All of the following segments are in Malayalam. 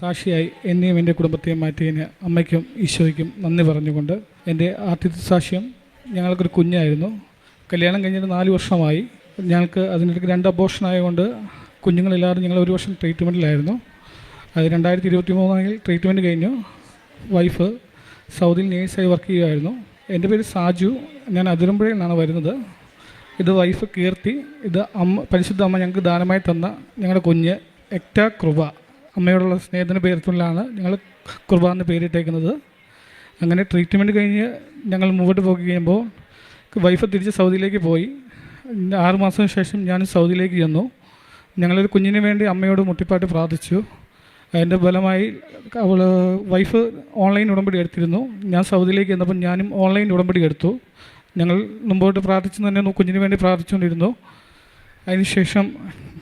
സാക്ഷിയായി എന്നെയും എന്റെ കുടുംബത്തെയും മാറ്റിയതിന് അമ്മയ്ക്കും ഈശോയ്ക്കും നന്ദി പറഞ്ഞുകൊണ്ട് എന്റെ ആദ്യത്തെ സാക്ഷ്യം ഞങ്ങൾക്കൊരു കുഞ്ഞായിരുന്നു. കല്യാണം കഴിഞ്ഞിട്ട് നാല് വർഷമായി. ഞങ്ങൾക്ക് അതിനിടയ്ക്ക് രണ്ട് അബോഷൻ ആയതുകൊണ്ട് കുഞ്ഞുങ്ങളില്ലാതെ ഞങ്ങൾ ഒരു വർഷം ട്രീറ്റ്മെന്റിലായിരുന്നു അത് രണ്ടായിരത്തി ഇരുപത്തി മൂന്നിൽ ട്രീറ്റ്മെന്റ് കഴിഞ്ഞു. വൈഫ് സൗദിയിൽ നേഴ്സായി വർക്ക് ചെയ്യുമായിരുന്നു എന്റെ പേര് സാജു. ഞാൻ അതിരമ്പുഴയിൽ നിന്നാണ് വരുന്നത്. ഇത് വൈഫ് കീർത്തി. ഇത് അമ്മ പരിശുദ്ധ അമ്മ ഞങ്ങൾക്ക് ദാനമായി തന്ന ഞങ്ങളുടെ കുഞ്ഞ് എക്റ്റ കൃപ. അമ്മയോടുള്ള സ്നേഹത്തിന്റെ പേരത്തിലാണ് ഞങ്ങൾ കുർബാന പേരിട്ടേക്കുന്നത്. അങ്ങനെ ട്രീറ്റ്മെന്റ് കഴിഞ്ഞ് ഞങ്ങൾ മുമ്പോട്ട് പോയി കഴിയുമ്പോൾ വൈഫ് തിരിച്ച് സൗദിയിലേക്ക് പോയി. ആറ് മാസത്തിന് ശേഷം ഞാൻ സൗദിയിലേക്ക് ചെന്നു. ഞങ്ങളൊരു കുഞ്ഞിന് വേണ്ടി അമ്മയോട് മുട്ടിപ്പാട്ട് പ്രാർത്ഥിച്ചു. അതിന്റെ ഫലമായി അവൾ വൈഫ് ഓൺലൈൻ ഉടമ്പടി എടുത്തിരുന്നു. ഞാൻ സൗദിയിലേക്ക് ചെന്നപ്പോൾ ഞാനും ഓൺലൈൻ ഉടമ്പടി എടുത്തു. ഞങ്ങൾ മുമ്പോട്ട് പ്രാർത്ഥിച്ചു തന്നെ കുഞ്ഞിന് വേണ്ടി പ്രാർത്ഥിച്ചുകൊണ്ടിരുന്നു. അതിനുശേഷം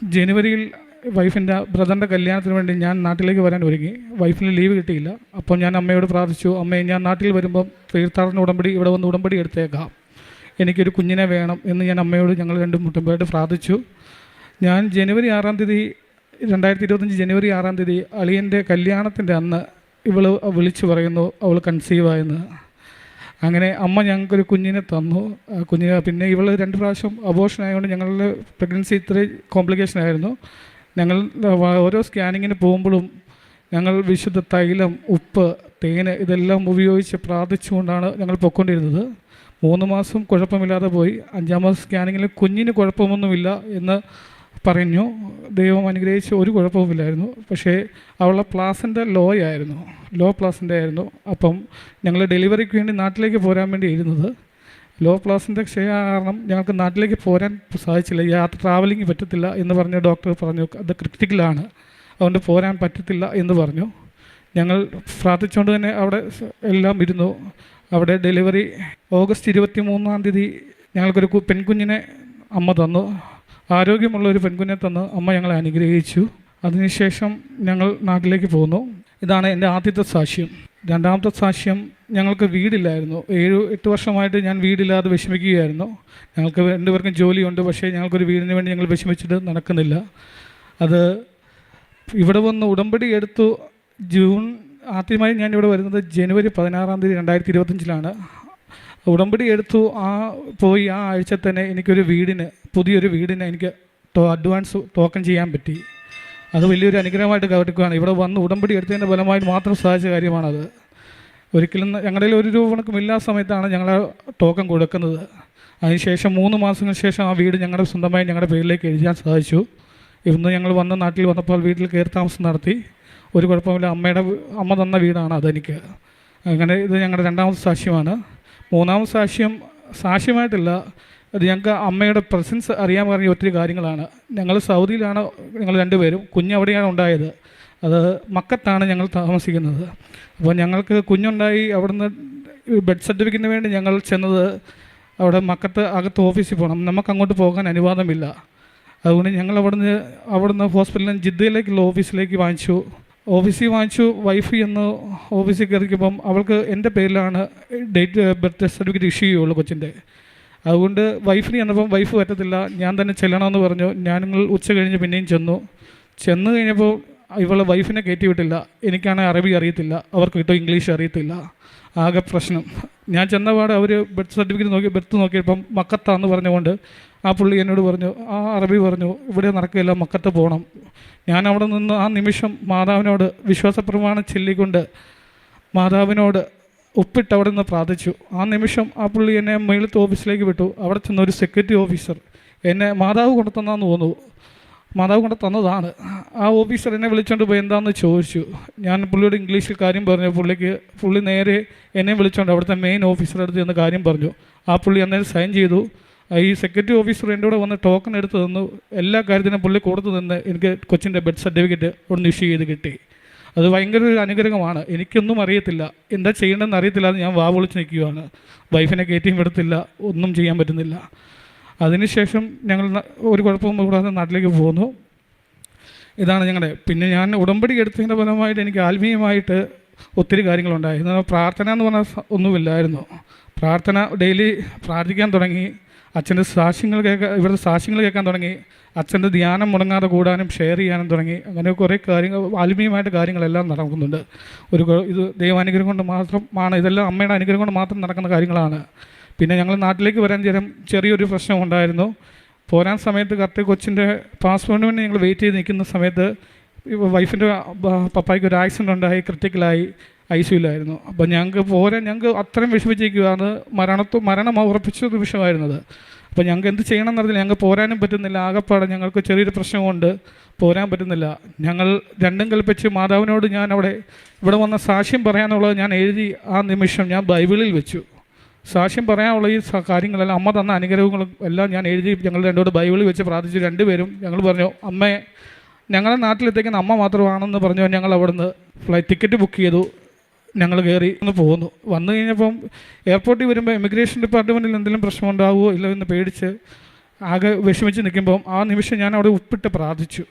ജനുവരിയിൽ വൈഫിന്റെ ബ്രദറിന്റെ കല്യാണത്തിന് വേണ്ടി ഞാൻ നാട്ടിലേക്ക് വരാൻ ഒരുങ്ങി. വൈഫിന് ലീവ് കിട്ടിയില്ല. അപ്പോൾ ഞാൻ അമ്മയോട് പ്രാർത്ഥിച്ചു അമ്മയെ ഞാൻ നാട്ടിൽ വരുമ്പം തീർത്ഥാടന ഉടമ്പടി ഇവിടെ വന്ന് ഉടമ്പടി എടുത്തേക്കാം. എനിക്കൊരു കുഞ്ഞിനെ വേണം എന്ന് ഞാൻ അമ്മയോട് ഞങ്ങൾ രണ്ടും മുട്ടുമ്പോഴായിട്ട് പ്രാർത്ഥിച്ചു. ഞാൻ ജനുവരി ആറാം തീയതി രണ്ടായിരത്തി ഇരുപത്തഞ്ച് ജനുവരി ആറാം തീയതി അളിയന്റെ കല്യാണത്തിന്റെ അന്ന് ഇവൾ വിളിച്ചു പറയുന്നു അവൾ കൺസീവായെന്ന് അങ്ങനെ അമ്മ ഞങ്ങൾക്കൊരു കുഞ്ഞിനെ തന്നു. കുഞ്ഞിനെ പിന്നെ ഇവൾ രണ്ട് പ്രാവശ്യം അബോഷൻ ആയതുകൊണ്ട് ഞങ്ങളുടെ പ്രഗ്നൻസി ഇത്രയും കോംപ്ലിക്കേഷൻ ആയിരുന്നു. ഞങ്ങൾ ഓരോ സ്കാനിങ്ങിന് പോകുമ്പോഴും ഞങ്ങൾ വിശുദ്ധ തൈലം ഉപ്പ് തേന് ഇതെല്ലാം ഉപയോഗിച്ച് പ്രാർത്ഥിച്ചുകൊണ്ടാണ് ഞങ്ങൾ പൊയ്ക്കൊണ്ടിരുന്നത്. മൂന്ന് മാസം കുഴപ്പമില്ലാതെ പോയി. അഞ്ചാം മാസം സ്കാനിങ്ങിൽ കുഞ്ഞിന് കുഴപ്പമൊന്നുമില്ല എന്ന് പറഞ്ഞു. ദൈവം അനുഗ്രഹിച്ച് ഒരു കുഴപ്പവുമില്ലായിരുന്നു. പക്ഷേ അവളുടെ പ്ലാസിന്റെ ലോ ആയിരുന്നു ലോ പ്ലാസിന്റെ ആയിരുന്നു അപ്പം ഞങ്ങൾ ഡെലിവറിക്ക് വേണ്ടി നാട്ടിലേക്ക് പോരാൻ വേണ്ടി ഇരുന്നത്. ലോ പ്ലാസിന്റെ ക്ഷയ കാരണം ഞങ്ങൾക്ക് നാട്ടിലേക്ക് പോരാൻ സാധിച്ചില്ല. യാത്ര ട്രാവലിംഗ് പറ്റത്തില്ല എന്ന് പറഞ്ഞ ഡോക്ടർ പറഞ്ഞു അത് ക്രിറ്റിക്കലാണ് അതുകൊണ്ട് പോരാൻ പറ്റത്തില്ല എന്ന് പറഞ്ഞു. ഞങ്ങൾ പ്രാർത്ഥിച്ചുകൊണ്ട് തന്നെ അവിടെ എല്ലാം ഇരുന്നു. അവിടെ ഡെലിവറി ഓഗസ്റ്റ് ഇരുപത്തി മൂന്നാം തീയതി ഞങ്ങൾക്കൊരു പെൺകുഞ്ഞിനെ അമ്മ തന്നു. ആരോഗ്യമുള്ള ഒരു പെൺകുഞ്ഞിനെ തന്ന് അമ്മ ഞങ്ങളെ അനുഗ്രഹിച്ചു. അതിനുശേഷം ഞങ്ങൾ നാട്ടിലേക്ക് പോന്നു. ഇതാണ് എന്റെ ആദ്യത്തെ സാക്ഷ്യം. രണ്ടാമത്തെ സാക്ഷ്യം ഞങ്ങൾക്ക് വീടില്ലായിരുന്നു. ഏഴ് എട്ട് വർഷമായിട്ട് ഞാൻ വീടില്ലാതെ വിഷമിക്കുകയായിരുന്നു. ഞങ്ങൾക്ക് രണ്ടുപേർക്കും ജോലിയുണ്ട് പക്ഷേ ഞങ്ങൾക്കൊരു വീടിന് വേണ്ടി ഞങ്ങൾ വിഷമിച്ചിട്ട് നടക്കുന്നില്ല. അത് ഇവിടെ വന്ന് ഉടമ്പടി എടുത്തു. ജൂൺ ആദ്യമായി ഞാൻ ഇവിടെ വരുന്നത് ജനുവരി പതിനാറാം തീയതി രണ്ടായിരത്തി ഇരുപത്തഞ്ചിലാണ് ഉടമ്പടി എടുത്തു. ആ പോയി ആ ആഴ്ച തന്നെ എനിക്കൊരു വീടിന് പുതിയൊരു വീടിന് എനിക്ക് അഡ്വാൻസ് ടോക്കൺ ചെയ്യാൻ പറ്റി. അത് വലിയൊരു അനുഗ്രഹമായിട്ട് കവടിക്കുകയാണ് ഇവിടെ വന്ന് ഉടമ്പടി എടുത്തതിന്റെ ഫലമായിട്ട് മാത്രം സാധിച്ച കാര്യമാണത്. ഒരിക്കലും ഞങ്ങളുടെ ഒരു രൂപ കണക്കും ഇല്ലാത്ത സമയത്താണ് ഞങ്ങൾ ടോക്കൺ കൊടുക്കുന്നത്. അതിനുശേഷം മൂന്ന് മാസങ്ങൾക്ക് ശേഷം ആ വീട് ഞങ്ങളുടെ സ്വന്തമായി ഞങ്ങളുടെ പേരിലേക്ക് എഴുതാൻ സാധിച്ചു ഇന്ന് ഞങ്ങൾ വന്ന നാട്ടിൽ വന്നപ്പോൾ വീട്ടിൽ കയറി താമസം നടത്തി. ഒരു കുഴപ്പമില്ല അമ്മയുടെ അമ്മ തന്ന വീടാണ് അതെനിക്ക്. അങ്ങനെ ഇത് ഞങ്ങളുടെ രണ്ടാമത്തെ സാക്ഷ്യമാണ്. മൂന്നാമത്തെ സാക്ഷ്യം സാക്ഷ്യമായിട്ടില്ല അത് ഞങ്ങൾക്ക് അമ്മയുടെ പ്രസൻസ് അറിയാൻ പറഞ്ഞ ഒത്തിരി കാര്യങ്ങളാണ്. ഞങ്ങൾ സൗദിയിലാണ് ഞങ്ങൾ രണ്ടുപേരും. കുഞ്ഞ് അവിടെയാണ് ഉണ്ടായത്. അത് മക്കത്താണ് ഞങ്ങൾ താമസിക്കുന്നത്. അപ്പോൾ ഞങ്ങൾക്ക് കുഞ്ഞുണ്ടായി അവിടുന്ന് ബെഡ് സർട്ടിഫിക്കറ്റിന് വേണ്ടി ഞങ്ങൾ ചെന്നത് അവിടെ മക്കത്ത് അകത്ത് ഓഫീസിൽ പോകണം നമുക്ക് അങ്ങോട്ട് പോകാൻ അനുവാദമില്ല. അതുകൊണ്ട് ഞങ്ങൾ അവിടുന്ന് അവിടുന്ന് ഹോസ്പിറ്റലിൽ ജിദ്ദയിലേക്കുള്ള ഓഫീസിലേക്ക് വാങ്ങിച്ചു. ഓഫീസിൽ വാങ്ങിച്ചു. വൈഫ് എന്ന് ഓഫീസിൽ കയറിക്കുമ്പം അവൾക്ക് എന്റെ പേരിലാണ് ഡേറ്റ് ബർത്ത് സർട്ടിഫിക്കറ്റ് ഇഷ്യൂ ചെയ്യുള്ളൂ കൊച്ചിന്റെ. അതുകൊണ്ട് വൈഫിന് ചെന്നപ്പം വൈഫ് പറ്റത്തില്ല. ഞാൻ തന്നെ ചെല്ലണമെന്ന് പറഞ്ഞു. ഞാൻ ഞാനിങ്ങൾ ഉച്ച കഴിഞ്ഞ് പിന്നെയും ചെന്നു. ചെന്ന് കഴിഞ്ഞപ്പോൾ ഇവളെ വൈഫിനെ കയറ്റി വിട്ടില്ല. എനിക്കാണെങ്കിൽ അറബി അറിയത്തില്ല. അവർക്ക് കിട്ടും ഇംഗ്ലീഷ് അറിയത്തില്ല. ആകെ പ്രശ്നം. ഞാൻ ചെന്നപാട് അവർ ബർത്ത് സർട്ടിഫിക്കറ്റ് നോക്കി ബർത്ത് നോക്കിയപ്പം മക്കത്താന്ന് പറഞ്ഞുകൊണ്ട് ആ പുള്ളി എന്നോട് പറഞ്ഞു ആ അറബി പറഞ്ഞു ഇവിടെ നടക്കില്ല മക്കത്ത് പോകണം ഞാൻ അവിടെ നിന്ന് ആ നിമിഷം മാതാവിനോട് വിശ്വാസപ്രമാണം ചൊല്ലിക്കൊണ്ട് മാതാവിനോട് ഒപ്പിട്ട് അവിടെ നിന്ന് പ്രാർത്ഥിച്ചു. ആ നിമിഷം ആ പുള്ളി എന്നെ മേളത്തെ ഓഫീസിലേക്ക് വിട്ടു. അവിടെ ചെന്ന ഒരു സെക്യൂരിറ്റി ഓഫീസർ എന്നെ മാതാവ് കൊണ്ടു തന്നാന്ന് തോന്നുന്നു. മാതാവ് കൊണ്ട് തന്നതാണ്. ആ ഓഫീസർ എന്നെ വിളിച്ചുകൊണ്ട് പോയി എന്താണെന്ന് ചോദിച്ചു. ഞാൻ പുള്ളിയോട് ഇംഗ്ലീഷിൽ കാര്യം പറഞ്ഞു. പുള്ളിക്ക് പുള്ളി നേരെ എന്നെ വിളിച്ചുകൊണ്ട് അവിടുത്തെ മെയിൻ ഓഫീസറുടെ അടുത്ത് ചെന്ന് കാര്യം പറഞ്ഞു. ആ പുള്ളി അന്നേരം സൈൻ ചെയ്തു. ഈ സെക്യൂരിറ്റി ഓഫീസർ എന്റെ കൂടെ വന്ന് ടോക്കൺ എടുത്ത് തന്നു. എല്ലാ കാര്യത്തിനും പുള്ളി കൊടുത്തു നിന്ന് എനിക്ക് കൊച്ചിന്റെ ബെഡ് സർട്ടിഫിക്കറ്റ് ഒന്ന് ഇഷ്യൂ ചെയ്ത് കിട്ടി. അത് ഭയങ്കര ഒരു അനുഗ്രഹമാണ്. എനിക്കൊന്നും അറിയത്തില്ല. എന്താ ചെയ്യണമെന്ന് അറിയത്തില്ല. എന്ന് ഞാൻ വാ വിളിച്ച് നിൽക്കുകയാണ് വൈഫിനെ കയറ്റിയും വിടത്തില്ല. ഒന്നും ചെയ്യാൻ പറ്റുന്നില്ല. അതിനുശേഷം ഞങ്ങൾ ഒരു കുഴപ്പവും കൂടാതെ നാട്ടിലേക്ക് പോകുന്നു. ഇതാണ് ഞങ്ങളുടെ പിന്നെ ഞാൻ ഉടമ്പടി എടുത്തതിന്റെ ഫലമായിട്ട് എനിക്ക് ആത്മീയമായിട്ട് ഒത്തിരി കാര്യങ്ങളുണ്ടായി. എന്നാൽ പ്രാർത്ഥന എന്ന് പറഞ്ഞാൽ ഒന്നുമില്ലായിരുന്നു. പ്രാർത്ഥന ഡെയിലി പ്രാർത്ഥിക്കാൻ തുടങ്ങി. അച്ഛന്റെ സാക്ഷ്യങ്ങൾ കേൾക്കാൻ ഇവിടുത്തെ സാക്ഷ്യങ്ങൾ കേൾക്കാൻ തുടങ്ങി. അച്ഛന്റെ ധ്യാനം മുടങ്ങാതെ കൂടാനും ഷെയർ ചെയ്യാനും തുടങ്ങി. അങ്ങനെ കുറേ കാര്യങ്ങൾ ആത്മീയമായിട്ട് കാര്യങ്ങളെല്ലാം നടക്കുന്നുണ്ട്. ഒരു ഇത് ദൈവാനുഗ്രഹം കൊണ്ട് മാത്രമാണ് ഇതെല്ലാം അമ്മയുടെ അനുഗ്രഹം കൊണ്ട് മാത്രം നടക്കുന്ന കാര്യങ്ങളാണ്. പിന്നെ ഞങ്ങൾ നാട്ടിലേക്ക് വരാൻ ചേരം ചെറിയൊരു പ്രശ്നം ഉണ്ടായിരുന്നു. പോരാൻ സമയത്ത് കറക്റ്റ് കൊച്ചിന്റെ പാസ്പോർട്ടിന് വേണ്ടി ഞങ്ങൾ വെയിറ്റ് ചെയ്ത് നിൽക്കുന്ന സമയത്ത് വൈഫിന്റെ പപ്പായ്ക്ക് ഒരു ആക്സിഡന്റ് ഉണ്ടായി ക്രിട്ടിക്കലായി ഐ സിയിലായിരുന്നു അപ്പോൾ ഞങ്ങൾക്ക് പോരാൻ ഞങ്ങൾക്ക് അത്രയും വിഷമിച്ചിരിക്കുകയാണ് മരണത്തു മരണം ഉറപ്പിച്ച നിമിഷമായിരുന്നത് അപ്പോൾ ഞങ്ങൾക്ക് എന്ത് ചെയ്യണം എന്നറിയില്ല ഞങ്ങൾക്ക് പോരാനും പറ്റുന്നില്ല. ആകെപ്പാടെ ഞങ്ങൾക്ക് ചെറിയൊരു പ്രശ്നമുണ്ട്. പോരാൻ പറ്റുന്നില്ല. ഞങ്ങൾ രണ്ടും കൽപ്പിച്ച് മാതാവിനോട് ഞാൻ അവിടെ ഇവിടെ വന്ന സാക്ഷ്യം പറയാനുള്ളത് ഞാൻ എഴുതി ആ നിമിഷം ഞാൻ ബൈബിളിൽ വെച്ചു. സാക്ഷ്യം പറയാനുള്ള ഈ കാര്യങ്ങളെല്ലാം അമ്മ തന്ന അനുഗ്രഹങ്ങളും എല്ലാം ഞാൻ എഴുതി ഞങ്ങൾ രണ്ടുകൂടെ ബൈബിളിൽ വെച്ച് പ്രാർത്ഥിച്ചു. രണ്ടുപേരും ഞങ്ങൾ പറഞ്ഞു അമ്മയെ ഞങ്ങളുടെ നാട്ടിലെത്തേക്കുന്ന അമ്മ മാത്രമാണെന്ന് പറഞ്ഞു ഞങ്ങൾ അവിടുന്ന് ഫ്ലൈറ്റ് ടിക്കറ്റ് ബുക്ക് ചെയ്തു. ഞങ്ങൾ കയറി ഒന്ന് പോന്നു വന്നു കഴിഞ്ഞപ്പം എയർപോർട്ടിൽ വരുമ്പോൾ ഇമിഗ്രേഷൻ ഡിപ്പാർട്ട്മെന്റിൽ എന്തെങ്കിലും പ്രശ്നം ഉണ്ടാവുമോ ഇല്ലോ എന്ന് പേടിച്ച് ആകെ വിഷമിച്ച് നിൽക്കുമ്പം ആ നിമിഷം ഞാൻ അവിടെ ഉപ്പിട്ട് പ്രാർത്ഥിച്ചു.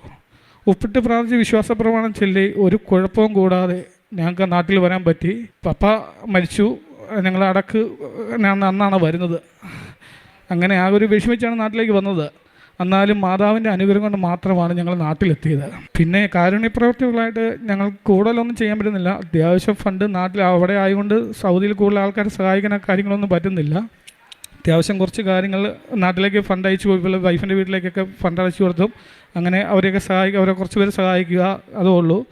ഉപ്പിട്ട് പ്രാർത്ഥിച്ച് വിശ്വാസ പ്രമാണം ചൊല്ലി ഒരു കുഴപ്പവും കൂടാതെ ഞങ്ങൾക്ക് നാട്ടിൽ വരാൻ പറ്റി. പപ്പ മരിച്ചു. ഞങ്ങൾ അടക്ക് ഞാൻ അന്നാണ് വരുന്നത്. അങ്ങനെ ആ ഒരു വിഷമിച്ചാണ് നാട്ടിലേക്ക് വന്നത്. എന്നാലും മാതാവിന്റെ അനുഗ്രഹം കൊണ്ട് മാത്രമാണ് ഞങ്ങൾ നാട്ടിലെത്തിയത്. പിന്നെ കാരുണ്യപ്രവർത്തികളായിട്ട് ഞങ്ങൾ കൂടുതലൊന്നും ചെയ്യാൻ പറ്റുന്നില്ല. അത്യാവശ്യം ഫണ്ട് നാട്ടിൽ അവിടെ ആയതുകൊണ്ട് സൗദിയിൽ കൂടുതൽ ആൾക്കാരെ സഹായിക്കുന്ന കാര്യങ്ങളൊന്നും പറ്റുന്നില്ല. അത്യാവശ്യം കുറച്ച് കാര്യങ്ങൾ നാട്ടിലേക്ക് ഫണ്ട് അയച്ചു ഇപ്പോൾ വൈഫിന്റെ വീട്ടിലേക്കൊക്കെ ഫണ്ട് അയച്ചു കൊടുത്തു. അങ്ങനെ അവരെയൊക്കെ സഹായിക്കുക അവരെ കുറച്ച് പേര് സഹായിക്കുക അതേ ഉള്ളൂ.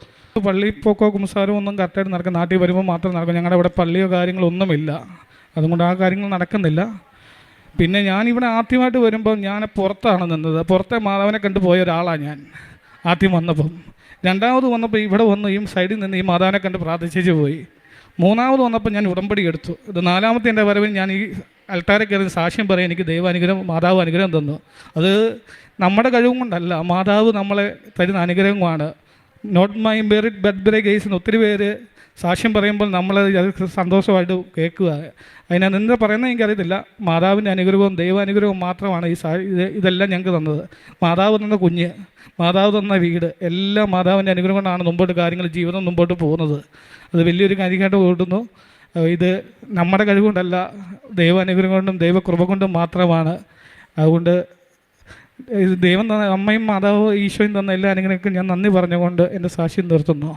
പള്ളി പോക്കോ കുമ്പസാരോ ഒന്നും കറക്റ്റായിട്ട് നടക്കും നാട്ടിൽ വരുമ്പോൾ മാത്രം നടക്കും. ഞങ്ങളുടെ ഇവിടെ പള്ളിയോ കാര്യങ്ങളൊന്നുമില്ല അതുകൊണ്ട് ആ കാര്യങ്ങൾ നടക്കുന്നില്ല. പിന്നെ ഞാൻ ഇവിടെ ആദ്യമായിട്ട് വരുമ്പോൾ ഞാൻ പുറത്താണ് നിന്നത്. പുറത്തെ മാധവനെ കണ്ടു പോയ ഒരാളാണ് ഞാൻ ആദ്യം വന്നപ്പം. രണ്ടാമത് വന്നപ്പോൾ ഇവിടെ വന്ന് ഈ സൈഡിൽ നിന്ന് ഈ മാധവനെ കണ്ട് പ്രാർത്ഥിച്ചു പോയി. മൂന്നാമത് വന്നപ്പോൾ ഞാൻ ഉടമ്പടി എടുത്തു. ഇത് നാലാമത്തെ എന്റെ വരവിൽ ഞാൻ ഈ അൽത്താരെ കയറി സാക്ഷ്യം പറയാൻ എനിക്ക് ദൈവാനുഗ്രഹം മാതാവ് അനുഗ്രഹം തന്നു. അത് നമ്മുടെ കഴിവും കൊണ്ടല്ല മാതാവ് നമ്മളെ തരുന്ന അനുഗ്രഹമാണ്. നോട്ട് മൈ മെറിറ്റ് ബെഡ് ബ്രേ കേസിന് ഒത്തിരി പേര് സാക്ഷ്യം പറയുമ്പോൾ നമ്മൾ അത് സന്തോഷമായിട്ട് കേൾക്കുക. അതിനകത്ത് എന്താ പറയുന്നത് എനിക്കറിയത്തില്ല മാതാവിന്റെ അനുഗ്രഹവും ദൈവാനുഗ്രഹവും മാത്രമാണ് ഈ സാ ഇത് ഇതെല്ലാം ഞങ്ങൾക്ക് തന്നത്. മാതാവ് തന്ന കുഞ്ഞ് മാതാവ് തന്ന വീട് എല്ലാം മാതാവിന്റെ അനുഗ്രഹം കൊണ്ടാണ് മുമ്പോട്ട് കാര്യങ്ങൾ ജീവിതം മുമ്പോട്ട് പോകുന്നത്. അത് വലിയൊരു കാര്യമായിട്ട് കൂട്ടുന്നു ഇത് നമ്മുടെ കഴിവുകൊണ്ടല്ല ദൈവാനുഗ്രഹം കൊണ്ടും ദൈവകൃപ കൊണ്ടും മാത്രമാണ്. അതുകൊണ്ട് ദൈവം തന്ന അമ്മയും മാതാവും ഈശോയും തന്ന എല്ലാ അനുഗ്രഹങ്ങൾക്കും ഞാൻ നന്ദി പറഞ്ഞുകൊണ്ട് എന്റെ സാക്ഷ്യം നിർത്തുന്നു.